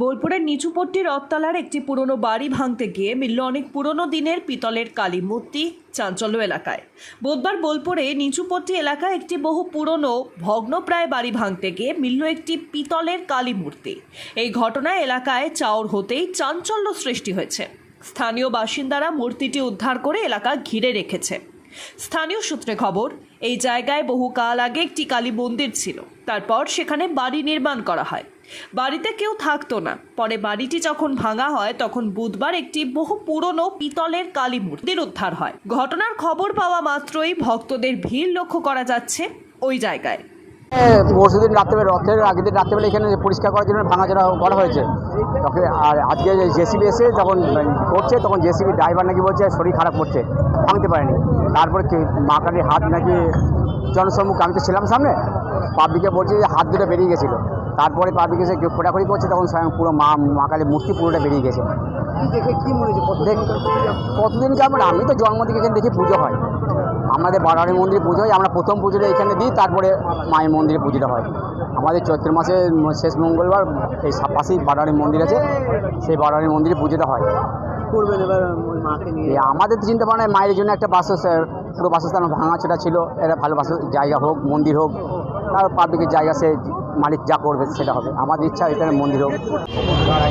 বোলপুরের নিচুপট্টি রথতলার একটি পুরনো বাড়ি ভাঙতে গিয়ে মিলল অনেক পুরনো দিনের পিতলের কালী মূর্তি চাঞ্চল্য এলাকায়। বুধবার বোলপুরে নিচুপট্টি এলাকায় একটি বহু পুরনো ভগ্নপ্রায় বাড়ি ভাঙতে গিয়ে মিলল একটি পিতলের কালী মূর্তি। এই ঘটনায় এলাকায় চাওর হতেই চাঞ্চল্য সৃষ্টি হয়েছে। স্থানীয় বাসিন্দারা মূর্তিটি উদ্ধার করে এলাকা ঘিরে রেখেছে। স্থানীয় সূত্রে খবর, এই জায়গায় বহুকাল আগে একটি কালী মন্দির ছিল। তারপর সেখানে বাড়ি নির্মাণ করা হয়। বাড়িতে কেউ থাকতো না। পরে বাড়িটি যখন ভাঙা হয়, তখন বুধবার একটি বহু পুরনো পিতলের কালী মূর্তির উদ্ধার হয়। ঘটনার খবর পাওয়া মাত্রই ভক্তদের ভিড় লক্ষ্য করা যাচ্ছে ওই জায়গায়। পরশু দিন রাত্রেবেলা রথের আগের দিন রাত্রেবেলা এখানে পরিষ্কার করার জন্য ভাঙাচোরা করা হয়েছে। তখন আর আজকে জেসিবি এসে যখন করছে, তখন জেসিবি ড্রাইভার নাকি বলছে, শরীর খারাপ করছে, ভাঙতে পারেনি। তারপরে কি মা কালীর হাত নাকি জনসম্মুখ, আমি তো ছিলাম সামনে পাবলিকে বলছে যে হাত দুটো বেরিয়ে গেছিল। তারপরে পাবলিক এসে কেউ খোঁড়াখড়ি করছে তখন স্বয়ং পুরো মা মা কালীর মূর্তি পুরোটা বেরিয়ে গেছে। দেখে কী মনে হচ্ছে? কতদিন কেমন আমি তো জন্ম থেকে এখানে দেখি পুজো হয়। আমাদের বারোয়ারি মন্দিরে পুজো হয় আমরা প্রথম পুজোটা এখানে দিই তারপরে মায়ের মন্দিরে পুজোটা হয়। আমাদের চৈত্র মাসে শেষ মঙ্গলবার এই পাশেই বারোয়ারি মন্দির আছে সেই বারোয়ারি মন্দিরে পুজোটা হয়। করবেন এবার মাকে নিয়ে? আমাদের তো চিন্তা ভাবনা মায়ের জন্য একটা বাসস্থান পুরো বাসস্থান ভাঙাচোটা ছিল এটা ভালো বাস জায়গা হোক মন্দির হোক আর পাবলিকের জায়গা সে মালিক যা করবে সেটা হবে। আমাদের ইচ্ছা এখানে মন্দির হোক।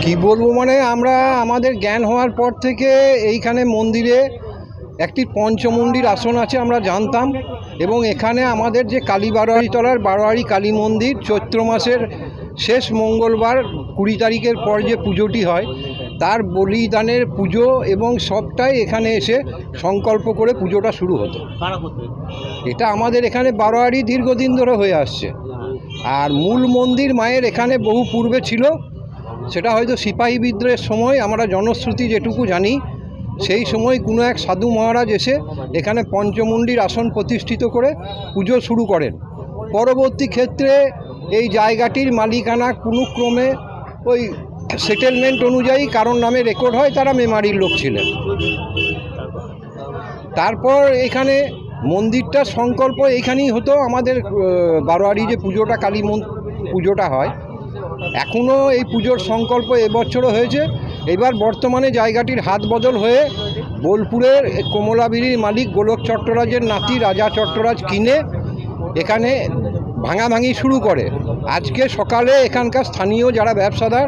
কি বলব মানে আমরা আমাদের জ্ঞান হওয়ার পর থেকে এইখানে মন্দিরে একটি পঞ্চমন্ডির আসন আছে আমরা জানতাম। এবং এখানে আমাদের যে কালী বারোয়ারি তলার বারোয়ারি কালী মন্দির চৈত্র মাসের শেষ মঙ্গলবার কুড়ি তারিখের পর যে পুজোটি হয় তার বলিদানের পুজো এবং সবটাই এখানে এসে সংকল্প করে পুজোটা শুরু হতো। এটা আমাদের এখানে বারোয়ারি দীর্ঘদিন ধরে হয়ে আসছে। আর মূল মন্দির মায়ের এখানে বহু পূর্বে ছিল, সেটা হয়তো সিপাহী বিদ্রোহের সময়, আমরা জনশ্রুতি যেটুকু জানি, সেই সময় কোনো এক সাধু মহারাজ এসে এখানে পঞ্চমন্দির আসন প্রতিষ্ঠিত করে পুজো শুরু করেন। পরবর্তী ক্ষেত্রে এই জায়গাটির মালিকানা কোনো ক্রমে ওই সেটেলমেন্ট অনুযায়ী কারোর নামে রেকর্ড হয়, তারা মেমারির লোক ছিলেন। তারপর এখানে মন্দিরটার সংকল্প এখানেই হতো, আমাদের বারোয়ারি যে পুজোটা, কালী পুজোটা হয়। এখনও এই পুজোর সংকল্প এবছরও হয়েছে। এবার বর্তমানে জায়গাটির হাত বদল হয়ে বোলপুরের কমলাবিরির মালিক গোলক চট্টরাজের নাতি রাজা চট্টরাজ কিনে এখানে ভাঙাভাঙি শুরু করে। আজকে সকালে এখানকার স্থানীয় যারা ব্যবসাদার,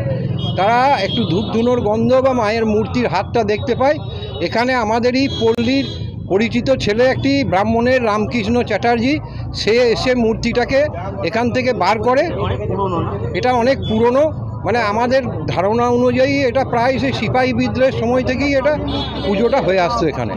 তারা একটু ধূপ ধুনোর গন্ধ বা মায়ের মূর্তির হাতটা দেখতে পায়। এখানে আমাদেরই পল্লীর পরিচিত ছেলে একটি ব্রাহ্মণের রামকৃষ্ণ চ্যাটার্জি, সে এসে মূর্তিটাকে এখান থেকে বার করে। এটা অনেক পুরনো মানে আমাদের ধারণা অনুযায়ী এটা প্রায় সেই সিপাহী বিদ্রোহের সময় থেকেই এটা পুজোটা হয়ে আসতো এখানে।